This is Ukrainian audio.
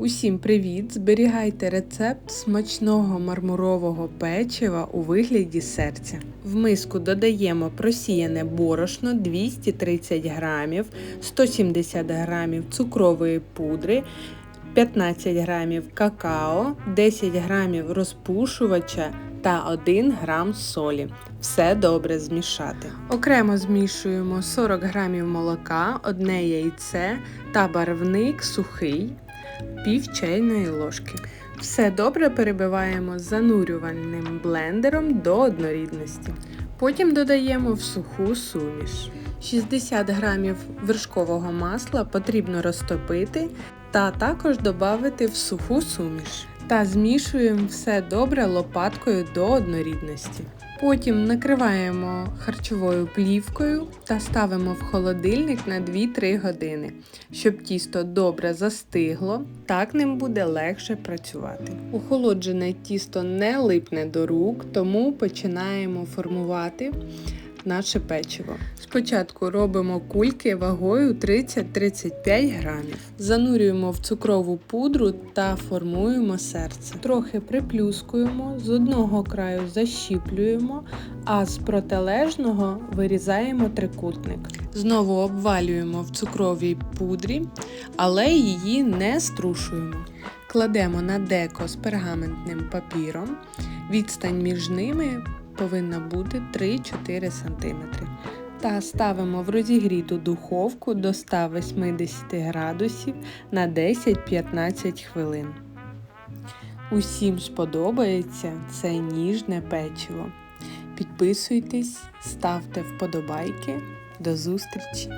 Усім привіт! Зберігайте рецепт смачного мармурового печива у вигляді серця. В миску додаємо просіяне борошно 230 грамів, 170 грамів цукрової пудри, 15 грамів какао, 10 грамів розпушувача та 1 грам солі. Все добре змішати. Окремо змішуємо 40 грамів молока, одне яйце та барвник сухий, пів чайної ложки. Все добре перебиваємо занурювальним блендером до однорідності. Потім додаємо в суху суміш. 60 грамів вершкового масла потрібно розтопити та також додати в суху суміш. Та змішуємо все добре лопаткою до однорідності. Потім накриваємо харчовою плівкою та ставимо в холодильник на 2-3 години, щоб тісто добре застигло, так ним буде легше працювати. Охолоджене тісто не липне до рук, тому починаємо формувати наше печиво. Спочатку робимо кульки вагою 30-35 грамів. Занурюємо в цукрову пудру та формуємо серце. Трохи приплюскуємо, з одного краю защіплюємо, а з протилежного вирізаємо трикутник. Знову обвалюємо в цукровій пудрі, але її не струшуємо. Кладемо на деко з пергаментним папіром. Відстань між ними повинна бути 3-4 см. Та ставимо в розігріту духовку до 180 градусів на 10-15 хвилин. Усім сподобається це ніжне печиво. Підписуйтесь, ставте вподобайки. До зустрічі!